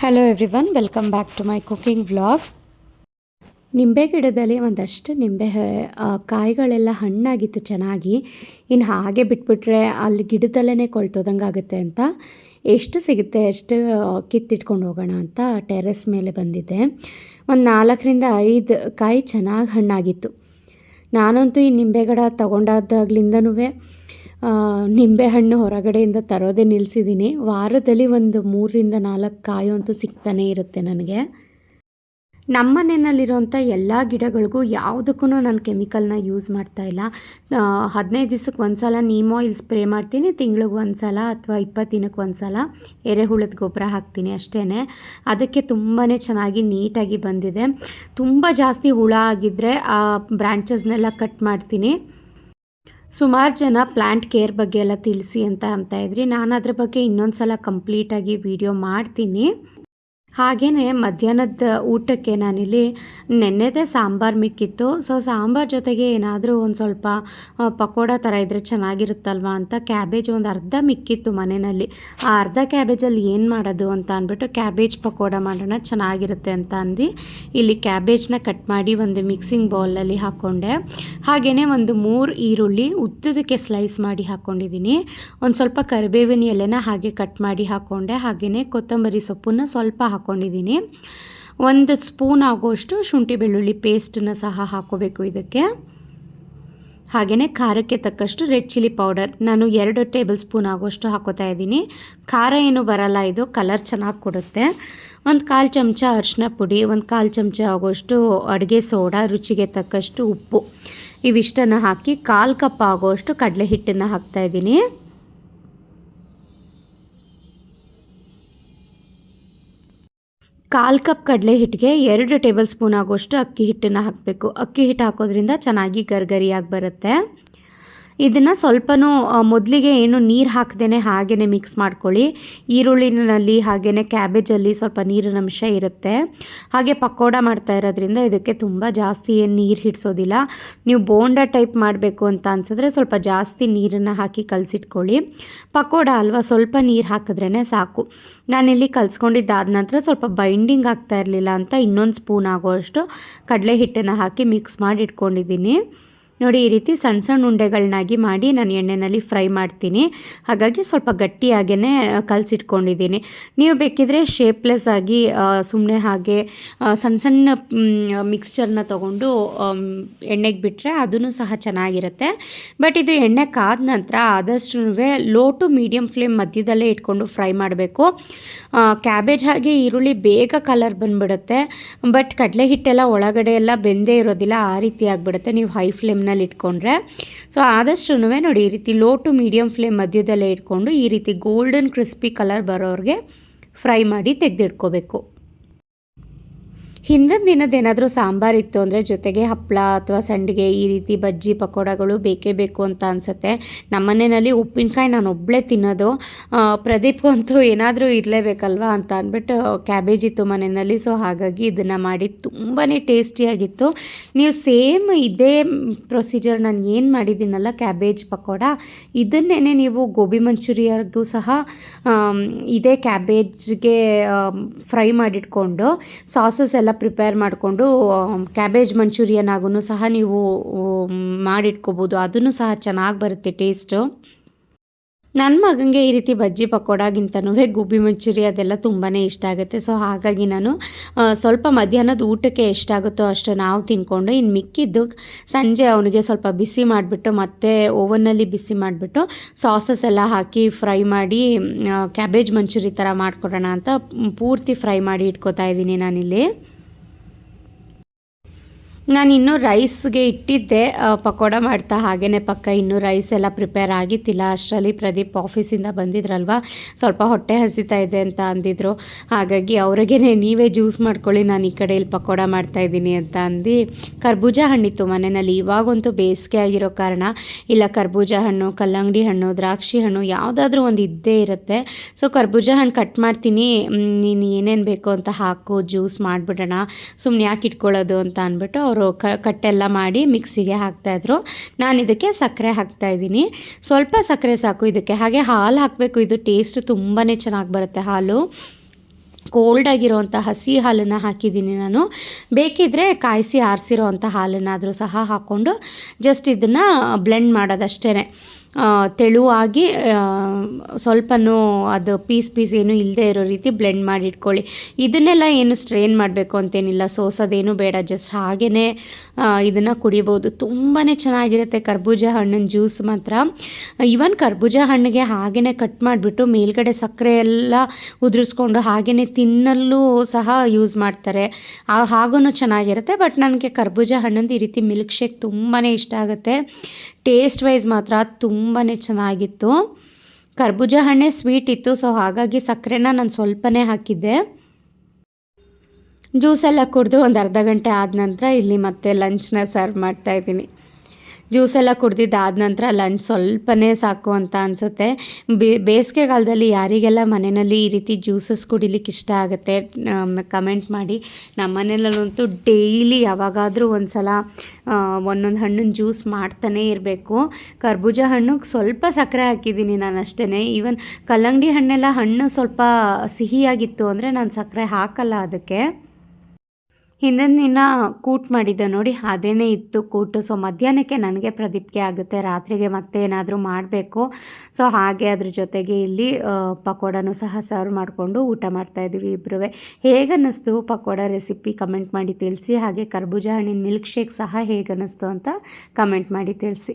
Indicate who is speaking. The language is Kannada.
Speaker 1: Hello everyone welcome back to my cooking vlog ನಿಂಬೆ ಗಿಡದಲ್ಲಿ ಒಂದಷ್ಟು ನಿಂಬೆ ಕಾಯಿಗಳೆಲ್ಲ ಹಣ್ಣಾಗಿತ್ತು ಚೆನ್ನಾಗಿ. ಇನ್ನು ಹಾಗೆ ಬಿಟ್ಬಿಟ್ರೆ ಅಲ್ಲಿ ಗಿಡದಲ್ಲೇ ಕೊಳ್ತೋದಂಗೆ ಆಗುತ್ತೆ ಅಂತ. ಎಷ್ಟು ಸಿಗುತ್ತೆ ಎಷ್ಟು ಕಿತ್ತಿಟ್ಕೊಂಡು ಹೋಗೋಣ ಅಂತ ಟೆರೆಸ್ ಮೇಲೆ ಬಂದಿದ್ದೆ. ಒಂದು ನಾಲ್ಕರಿಂದ ಐದು ಕಾಯಿ ಚೆನ್ನಾಗಿ ಹಣ್ಣಾಗಿತ್ತು. ನಾನಂತೂ ಈ ನಿಂಬೆ ಗಿಡ ತೊಗೊಂಡಾದಾಗ್ಲಿಂದನೂ ನಿಂಬೆಹಣ್ಣು ಹೊರಗಡೆಯಿಂದ ತರೋದೇ ನಿಲ್ಲಿಸಿದ್ದೀನಿ ವಾರದಲ್ಲಿ ಒಂದು ಮೂರರಿಂದ ನಾಲ್ಕು ಕಾಯು ಅಂತೂ ಸಿಗ್ತಾನೆ ಇರುತ್ತೆ ನನಗೆ. ನಮ್ಮ ಮನೆಯಲ್ಲಿರೋಂಥ ಎಲ್ಲ ಗಿಡಗಳಿಗೂ ಯಾವುದಕ್ಕೂ ನಾನು ಕೆಮಿಕಲ್ನ ಯೂಸ್ ಮಾಡ್ತಾ ಇಲ್ಲ. ಹದಿನೈದು ದಿವ್ಸಕ್ಕೆ ಒಂದು ಸಲ ನೀಮ್ ಆಯಿಲ್ ಸ್ಪ್ರೇ ಮಾಡ್ತೀನಿ, ತಿಂಗ್ಳಿಗೆ ಒಂದು ಸಲ ಅಥವಾ ಇಪ್ಪತ್ತು ದಿನಕ್ಕೆ ಒಂದು ಸಲ ಎರೆಹುಳದ ಗೊಬ್ಬರ ಹಾಕ್ತೀನಿ ಅಷ್ಟೇ ಅದಕ್ಕೆ ತುಂಬಾ ಚೆನ್ನಾಗಿ ನೀಟಾಗಿ ಬಂದಿದೆ. ತುಂಬ ಜಾಸ್ತಿ ಹುಳ ಆಗಿದ್ದರೆ ಆ ಬ್ರ್ಯಾಂಚಸ್ನೆಲ್ಲ ಕಟ್ ಮಾಡ್ತೀನಿ. ಸುಮಾರು ಜನ ಪ್ಲ್ಯಾಂಟ್ ಕೇರ್ ಬಗ್ಗೆ ಎಲ್ಲ ತಿಳಿಸಿ ಅಂತ ಅಂತ ಇದ್ರಿ. ನಾನು ಅದ್ರ ಬಗ್ಗೆ ಇನ್ನೊಂದು ಸಲ ಕಂಪ್ಲೀಟಾಗಿ ವಿಡಿಯೋ ಮಾಡ್ತೀನಿ. ಹಾಗೆಯೇ ಮಧ್ಯಾಹ್ನದ ಊಟಕ್ಕೆ ನಾನಿಲ್ಲಿ ನೆನ್ನೆದೇ ಸಾಂಬಾರು ಮಿಕ್ಕಿತ್ತು. ಸೊ ಸಾಂಬಾರು ಜೊತೆಗೆ ಏನಾದರೂ ಒಂದು ಸ್ವಲ್ಪ ಪಕೋಡ ಥರ ಇದ್ದರೆ ಚೆನ್ನಾಗಿರುತ್ತಲ್ವ ಅಂತ ಕ್ಯಾಬೇಜ್ ಒಂದು ಅರ್ಧ ಮಿಕ್ಕಿತ್ತು ಮನೆಯಲ್ಲಿ. ಆ ಅರ್ಧ ಕ್ಯಾಬೇಜಲ್ಲಿ ಏನು ಮಾಡೋದು ಅಂತ ಅಂದ್ಬಿಟ್ಟು ಕ್ಯಾಬೇಜ್ ಪಕೋಡ ಮಾಡೋಣ ಚೆನ್ನಾಗಿರುತ್ತೆ ಅಂತ ಅಂದು. ಇಲ್ಲಿ ಕ್ಯಾಬೇಜ್ನ ಕಟ್ ಮಾಡಿ ಒಂದು ಮಿಕ್ಸಿಂಗ್ ಬೌಲಲ್ಲಿ ಹಾಕ್ಕೊಂಡೆ ಹಾಗೆಯೇ ಒಂದು ಮೂರು ಈರುಳ್ಳಿ ಉದ್ದದಕ್ಕೆ ಸ್ಲೈಸ್ ಮಾಡಿ ಹಾಕ್ಕೊಂಡಿದ್ದೀನಿ ಒಂದು ಸ್ವಲ್ಪ ಕರಿಬೇವಿನ ಎಲೆನ ಹಾಗೆ ಕಟ್ ಮಾಡಿ ಹಾಕ್ಕೊಂಡೆ ಹಾಗೆಯೇ ಕೊತ್ತಂಬರಿ ಸೊಪ್ಪನ್ನು ಸ್ವಲ್ಪ ಹಾಕ್ಕೊಂಡಿದ್ದೀನಿ ಒಂದು ಸ್ಪೂನ್ ಆಗೋಷ್ಟು ಶುಂಠಿ ಬೆಳ್ಳುಳ್ಳಿ ಪೇಸ್ಟನ್ನು ಸಹ ಹಾಕೋಬೇಕು ಇದಕ್ಕೆ. ಹಾಗೆಯೇ ಖಾರಕ್ಕೆ ತಕ್ಕಷ್ಟು ರೆಡ್ ಚಿಲ್ಲಿ ಪೌಡರ್. ನಾನು ಎರಡು ಟೇಬಲ್ ಸ್ಪೂನ್ ಆಗೋಷ್ಟು ಹಾಕೋತಾ ಇದ್ದೀನಿ. ಖಾರ ಏನು ಬರಲ್ಲ, ಇದು ಕಲರ್ ಚೆನ್ನಾಗಿ ಕೊಡುತ್ತೆ. ಒಂದು ಕಾಲು ಚಮಚ ಅರಿಶಿನ ಪುಡಿ, ಒಂದು ಕಾಲು ಚಮಚ ಆಗೋಷ್ಟು ಅಡುಗೆ ಸೋಡಾ, ರುಚಿಗೆ ತಕ್ಕಷ್ಟು ಉಪ್ಪು. ಇವಿಷ್ಟನ್ನು ಹಾಕಿ ಕಾಲು ಕಪ್ ಆಗೋಷ್ಟು ಕಡಲೆ ಹಿಟ್ಟನ್ನು ಹಾಕ್ತಾ ಕಾಲು ಕಪ್ ಕಡಲೆ ಹಿಟ್ಟಿಗೆ ಎರಡು ಟೇಬಲ್ ಸ್ಪೂನ್ ಆಗೋಷ್ಟು ಅಕ್ಕಿ ಹಿಟ್ಟನ್ನು ಹಾಕಬೇಕು. ಅಕ್ಕಿ ಹಿಟ್ಟು ಹಾಕೋದ್ರಿಂದ ಚೆನ್ನಾಗಿ ಗರ್ಗರಿಯಾಗಿ ಬರುತ್ತೆ. ಇದನ್ನು ಸ್ವಲ್ಪನೂ ಮೊದಲಿಗೆ ಏನು ನೀರು ಹಾಕ್ದೇ ಹಾಗೆಯೇ ಮಿಕ್ಸ್ ಮಾಡ್ಕೊಳ್ಳಿ. ಈರುಳ್ಳಿನಲ್ಲಿ ಹಾಗೆಯೇ ಕ್ಯಾಬೇಜಲ್ಲಿ ಸ್ವಲ್ಪ ನೀರಿನ ಅಂಶ ಇರುತ್ತೆ. ಹಾಗೆ ಪಕೋಡ ಮಾಡ್ತಾ ಇರೋದ್ರಿಂದ ಇದಕ್ಕೆ ತುಂಬ ಜಾಸ್ತಿ ಏನು ನೀರು ಹಿಡಿಸೋದಿಲ್ಲ. ನೀವು ಬೋಂಡ ಟೈಪ್ ಮಾಡಬೇಕು ಅಂತ ಅನ್ಸಿದ್ರೆ ಸ್ವಲ್ಪ ಜಾಸ್ತಿ ನೀರನ್ನು ಹಾಕಿ ಕಲಸಿಟ್ಕೊಳ್ಳಿ. ಪಕೋಡ ಅಲ್ವಾ, ಸ್ವಲ್ಪ ನೀರು ಹಾಕಿದ್ರೇ ಸಾಕು. ನಾನಿಲ್ಲಿ ಕಲಿಸ್ಕೊಂಡಿದ್ದಾದ ನಂತರ ಸ್ವಲ್ಪ ಬೈಂಡಿಂಗ್ ಆಗ್ತಾ ಇರಲಿಲ್ಲ ಅಂತ ಇನ್ನೊಂದು ಸ್ಪೂನ್ ಆಗೋಷ್ಟು ಕಡಲೆ ಹಿಟ್ಟನ್ನು ಹಾಕಿ ಮಿಕ್ಸ್ ಮಾಡಿ ಇಟ್ಕೊಂಡಿದ್ದೀನಿ ನೋಡಿ, ಈ ರೀತಿ ಸಣ್ಣ ಸಣ್ಣ ಉಂಡೆಗಳನ್ನಾಗಿ ಮಾಡಿ ನಾನು ಎಣ್ಣೆಯಲ್ಲಿ ಫ್ರೈ ಮಾಡ್ತೀನಿ. ಹಾಗಾಗಿ ಸ್ವಲ್ಪ ಗಟ್ಟಿಯಾಗೇ ಕಲಸಿಟ್ಕೊಂಡಿದ್ದೀನಿ. ನೀವು ಬೇಕಿದ್ರೆ ಶೇಪ್ಲೆಸ್ ಆಗಿ ಸುಮ್ಮನೆ ಹಾಗೆ ಸಣ್ಣ ಸಣ್ಣ ಮಿಕ್ಸ್ಚರ್ನ ತೊಗೊಂಡು ಎಣ್ಣೆಗೆ ಬಿಟ್ಟರೆ ಅದೂ ಸಹ ಚೆನ್ನಾಗಿರುತ್ತೆ. ಬಟ್ ಇದು ಎಣ್ಣೆ ಕಾದ ನಂತರ ಆದಷ್ಟು ಲೋ ಟು ಮೀಡಿಯಮ್ ಫ್ಲೇಮ್ ಮಧ್ಯದಲ್ಲೇ ಇಟ್ಕೊಂಡು ಫ್ರೈ ಮಾಡಬೇಕು. ಕ್ಯಾಬೇಜ್ ಹಾಗೆ ಈರುಳ್ಳಿ ಬೇಗ ಕಲರ್ ಬಂದುಬಿಡುತ್ತೆ. ಬಟ್ ಕಡಲೆ ಹಿಟ್ಟೆಲ್ಲ ಒಳಗಡೆ ಎಲ್ಲ ಬೆಂದೇ ಇರೋದಿಲ್ಲ, ಆ ರೀತಿ ಆಗಿಬಿಡುತ್ತೆ ನೀವು ಹೈ ಫ್ಲೇಮ್ನಲ್ಲಿ ಇಟ್ಕೊಂಡ್ರೆ. ಸೊ ಆದಷ್ಟು ನೋಡಿ, ಈ ರೀತಿ ಲೋ ಟು ಮೀಡಿಯಮ್ ಫ್ಲೇಮ್ ಮಧ್ಯದಲ್ಲೇ ಇಟ್ಕೊಂಡು ಈ ರೀತಿ ಗೋಲ್ಡನ್ ಕ್ರಿಸ್ಪಿ ಕಲರ್ ಬರೋರಿಗೆ ಫ್ರೈ ಮಾಡಿ ತೆಗೆದಿಟ್ಕೋಬೇಕು. ಹಿಂದಿನ ದಿನದೇನಾದರೂ ಸಾಂಬಾರಿತ್ತು ಅಂದರೆ ಜೊತೆಗೆ ಹಪ್ಪಳ ಅಥವಾ ಸಂಡಿಗೆ ಈ ರೀತಿ ಬಜ್ಜಿ ಪಕೋಡಗಳು ಬೇಕೇ ಬೇಕು ಅಂತ ಅನಿಸುತ್ತೆ. ನಮ್ಮನೆಯಲ್ಲಿ ಉಪ್ಪಿನಕಾಯಿ ನಾನು ಒಬ್ಬಳೇ ತಿನ್ನೋದು. ಪ್ರದೀಪ್ಗಂತೂ ಏನಾದರೂ ಇರಲೇಬೇಕಲ್ವಾ ಅಂತ ಅಂದ್ಬಿಟ್ಟು ಕ್ಯಾಬೇಜ್ ಇತ್ತು ಮನೆಯಲ್ಲಿ. ಸೊ ಹಾಗಾಗಿ ಇದನ್ನು ಮಾಡಿ ತುಂಬಾ ಟೇಸ್ಟಿಯಾಗಿತ್ತು ನೀವು ಸೇಮ್ ಇದೇ ಪ್ರೊಸೀಜರ್ ನಾನು ಏನು ಮಾಡಿದ್ದೀನಲ್ಲ ಕ್ಯಾಬೇಜ್ ಪಕೋಡ ಇದನ್ನೇ ನೀವು ಗೋಬಿ ಮಂಚೂರಿಯಾಗೂ ಸಹ ಇದೇ ಕ್ಯಾಬೇಜ್ಗೆ ಫ್ರೈ ಮಾಡಿಟ್ಕೊಂಡು, ಸಾಸಸ್ ಎಲ್ಲ ಪ್ರಿಪೇರ್ ಮಾಡಿಕೊಂಡು ಕ್ಯಾಬೇಜ್ ಮಂಚೂರಿಯನ್ ಆಗೂ ಸಹ ನೀವು ಮಾಡಿಟ್ಕೋಬೋದು. ಅದನ್ನು ಸಹ ಚೆನ್ನಾಗಿ ಬರುತ್ತೆ ಟೇಸ್ಟು ನನ್ನ ಮಗನಿಗೆ ಈ ರೀತಿ ಬಜ್ಜಿ ಪಕೋಡಾಗಿಂತನೂ ಗೋಬಿ ಮಂಚೂರಿ ಅದೆಲ್ಲ ತುಂಬಾ ಇಷ್ಟ ಆಗುತ್ತೆ. ಸೊ ಹಾಗಾಗಿ ನಾನು ಸ್ವಲ್ಪ ಮಧ್ಯಾಹ್ನದ ಊಟಕ್ಕೆ ಎಷ್ಟಾಗುತ್ತೋ ಅಷ್ಟು ನಾವು ತಿನ್ಕೊಂಡು ಇನ್ನು ಮಿಕ್ಕಿದ್ದು ಸಂಜೆ ಅವನಿಗೆ ಸ್ವಲ್ಪ ಬಿಸಿ ಮಾಡಿಬಿಟ್ಟು, ಮತ್ತೆ ಓವನ್ನಲ್ಲಿ ಬಿಸಿ ಮಾಡಿಬಿಟ್ಟು ಸಾಸಸ್ ಎಲ್ಲ ಹಾಕಿ ಫ್ರೈ ಮಾಡಿ ಕ್ಯಾಬೇಜ್ ಮಂಚೂರಿ ಥರ ಮಾಡಿಕೊಡೋಣ ಅಂತ ಪೂರ್ತಿ ಫ್ರೈ ಮಾಡಿ ಇಟ್ಕೋತಾ ಇದ್ದೀನಿ ನಾನಿಲ್ಲಿ. ನಾನು ಇನ್ನೂ ರೈಸ್ಗೆ ಇಟ್ಟಿದ್ದೆ ಪಕೋಡ ಮಾಡ್ತಾ ಹಾಗೇ ಪಕ್ಕ ಇನ್ನೂ ರೈಸ್ ಎಲ್ಲ ಪ್ರಿಪೇರ್ ಆಗಿತ್ತಿಲ್ಲ. ಅಷ್ಟರಲ್ಲಿ ಪ್ರದೀಪ್ ಆಫೀಸಿಂದ ಬಂದಿದ್ರಲ್ವ? ಸ್ವಲ್ಪ ಹೊಟ್ಟೆ ಹಸಿತಾ ಇದೆ ಅಂತ ಅಂದಿದ್ರು. ಹಾಗಾಗಿ ಅವ್ರಿಗೆ ನೀವೇ ಜ್ಯೂಸ್ ಮಾಡ್ಕೊಳ್ಳಿ, ನಾನು ಈ ಕಡೆ ಇಲ್ಲಿ ಪಕೋಡ ಮಾಡ್ತಾಯಿದ್ದೀನಿ ಅಂತ ಅಂದು. ಕರ್ಬೂಜ ಹಣ್ಣಿತ್ತು ಮನೆಯಲ್ಲಿ, ಇವಾಗಂತೂ ಬೇಸಿಗೆ ಆಗಿರೋ ಕಾರಣ. ಇಲ್ಲ, ಕರ್ಬೂಜ ಹಣ್ಣು, ಕಲ್ಲಂಗಡಿ ಹಣ್ಣು, ದ್ರಾಕ್ಷಿ ಹಣ್ಣು ಯಾವುದಾದ್ರೂ ಒಂದು ಇದ್ದೇ ಇರುತ್ತೆ. ಸೊ ಕರ್ಬೂಜ ಹಣ್ಣು ಕಟ್ ಮಾಡ್ತೀನಿ. ನೀನು ಏನೇನು ಬೇಕು ಅಂತ ಹಾಕು, ಜ್ಯೂಸ್ ಮಾಡಿಬಿಡೋಣ. ಸುಮ್ಮನೆ ಯಾಕೆ ಇಟ್ಕೊಳ್ಳೋದು ಅಂತ ಅಂದ್ಬಿಟ್ಟು ಅವರು ಕಟ್ಟೆಲ್ಲ ಮಾಡಿ ಮಿಕ್ಸಿಗೆ ಹಾಕ್ತಾಯಿದ್ರು ನಾನು ಇದಕ್ಕೆ ಸಕ್ಕರೆ ಹಾಕ್ತಾಯಿದ್ದೀನಿ ಸ್ವಲ್ಪ ಸಕ್ಕರೆ ಸಾಕು ಇದಕ್ಕೆ. ಹಾಗೆ ಹಾಲು ಹಾಕಬೇಕು. ಇದು ಟೇಸ್ಟ್ ತುಂಬಾ ಚೆನ್ನಾಗಿ ಬರುತ್ತೆ ಹಾಲು. ಕೋಲ್ಡ್ ಆಗಿರೋವಂಥ ಹಸಿ ಹಾಲನ್ನು ಹಾಕಿದ್ದೀನಿ ನಾನು. ಬೇಕಿದ್ದರೆ ಕಾಯಿಸಿ ಆರಿಸಿರೋ ಅಂಥ ಹಾಲನ್ನಾದರೂ ಸಹ ಹಾಕ್ಕೊಂಡು ಜಸ್ಟ್ ಇದನ್ನು ಬ್ಲೆಂಡ್ ಮಾಡೋದಷ್ಟೇ ತೆಳುವಾಗಿ ಸ್ವಲ್ಪನೂ ಅದು ಪೀಸ್ ಪೀಸ್ ಏನು ಇಲ್ಲದೆ ಇರೋ ರೀತಿ ಬ್ಲೆಂಡ್ ಮಾಡಿ ಇಟ್ಕೊಳ್ಳಿ ಇದನ್ನೆಲ್ಲ ಏನು ಸ್ಟ್ರೈನ್ ಮಾಡಬೇಕು ಅಂತೇನಿಲ್ಲ. ಸೋಸೋದೇನು ಬೇಡ. ಜಸ್ಟ್ ಹಾಗೇ ಇದನ್ನು ಕುಡಿಬೋದು. ತುಂಬಾ ಚೆನ್ನಾಗಿರುತ್ತೆ ಕರ್ಬೂಜ ಹಣ್ಣಿನ ಜ್ಯೂಸ್ ಮಾತ್ರ. ಈವನ್ ಕರ್ಬೂಜ ಹಣ್ಣಿಗೆ ಹಾಗೇ ಕಟ್ ಮಾಡಿಬಿಟ್ಟು ಮೇಲ್ಗಡೆ ಸಕ್ಕರೆ ಎಲ್ಲ ಉದುರಿಸ್ಕೊಂಡು ಹಾಗೇ ತಿನ್ನಲು ಸಹ ಯೂಸ್ ಮಾಡ್ತಾರೆ. ಹಾಗೂ ಚೆನ್ನಾಗಿರುತ್ತೆ. ಬಟ್ ನನಗೆ ಕರ್ಬೂಜ ಹಣ್ಣಂದು ಈ ರೀತಿ ಮಿಲ್ಕ್ ಶೇಕ್ ತುಂಬಾ ಇಷ್ಟ ಆಗುತ್ತೆ. ಟೇಸ್ಟ್ ವೈಸ್ ಮಾತ್ರ ತುಂಬಾ ಚೆನ್ನಾಗಿತ್ತು. ಕರ್ಬೂಜ ಹಣ್ಣೆ ಸ್ವೀಟ್ ಇತ್ತು ಸೊ ಹಾಗಾಗಿ ಸಕ್ಕರೆನ ನಾನು ಸ್ವಲ್ಪನೇ ಹಾಕಿದ್ದೆ. ಜ್ಯೂಸೆಲ್ಲ ಕುಡಿದು ಒಂದು ಅರ್ಧ ಗಂಟೆ ಆದ ನಂತರ ಇಲ್ಲಿ ಮತ್ತೆ ಲಂಚ್ನ ಸರ್ವ್ ಮಾಡ್ತಾ ಇದ್ದೀನಿ ಜ್ಯೂಸೆಲ್ಲ ಕುಡ್ದಿದ್ದಾದ ನಂತರ ಲಂಚ್ ಸ್ವಲ್ಪನೇ ಸಾಕು ಅಂತ ಅನಿಸುತ್ತೆ. ಬೇಸಿಗೆಗಾಲದಲ್ಲಿ ಯಾರಿಗೆಲ್ಲ ಮನೆಯಲ್ಲಿ ಈ ರೀತಿ ಜ್ಯೂಸಸ್ ಕುಡಿಲಿಕ್ಕೆ ಇಷ್ಟ ಆಗುತ್ತೆ ಕಮೆಂಟ್ ಮಾಡಿ. ನಮ್ಮ ಮನೆಯಲ್ಲಂತೂ ಡೈಲಿ ಯಾವಾಗಾದರೂ ಒಂದು ಸಲ ಒಂದೊಂದು ಹಣ್ಣಿನ ಜ್ಯೂಸ್ ಮಾಡ್ತಾನೇ ಇರಬೇಕು. ಕರ್ಬೂಜ ಹಣ್ಣಿಗೆ ಸ್ವಲ್ಪ ಸಕ್ಕರೆ ಹಾಕಿದ್ದೀನಿ ನಾನು ಅಷ್ಟೇ ಈವನ್ ಕಲ್ಲಂಗಡಿ ಹಣ್ಣೆಲ್ಲ ಹಣ್ಣು ಸ್ವಲ್ಪ ಸಿಹಿಯಾಗಿತ್ತು ಅಂದರೆ ನಾನು ಸಕ್ಕರೆ ಹಾಕಲ್ಲ ಅದಕ್ಕೆ. ಹಿಂದಿನ ದಿನ ಕೂಟ್ ಮಾಡಿದ್ದೆ ನೋಡಿ, ಅದೇನೇ ಇತ್ತು ಕೂಟು. ಸೊ ಮಧ್ಯಾಹ್ನಕ್ಕೆ ನನಗೆ ಪ್ರದೀಪ್ಗೆ ಆಗುತ್ತೆ, ರಾತ್ರಿಗೆ ಮತ್ತೆ ಏನಾದರೂ ಮಾಡಬೇಕು. ಸೊ ಹಾಗೆ ಅದ್ರ ಜೊತೆಗೆ ಇಲ್ಲಿ ಪಕೋಡನೂ ಸಹ ಸರ್ವ್ ಮಾಡಿಕೊಂಡು ಊಟ ಮಾಡ್ತಾ ಇದ್ದೀವಿ ಹೇಗೆ ಅನ್ನಿಸ್ತು ಪಕೋಡ ರೆಸಿಪಿ ಕಮೆಂಟ್ ಮಾಡಿ ತಿಳಿಸಿ, ಹಾಗೆ ಕರ್ಬೂಜ ಹಣ್ಣಿನ ಮಿಲ್ಕ್ ಶೇಕ್ ಸಹ ಹೇಗನ್ನಿಸ್ತು ಅಂತ ಕಮೆಂಟ್ ಮಾಡಿ ತಿಳಿಸಿ.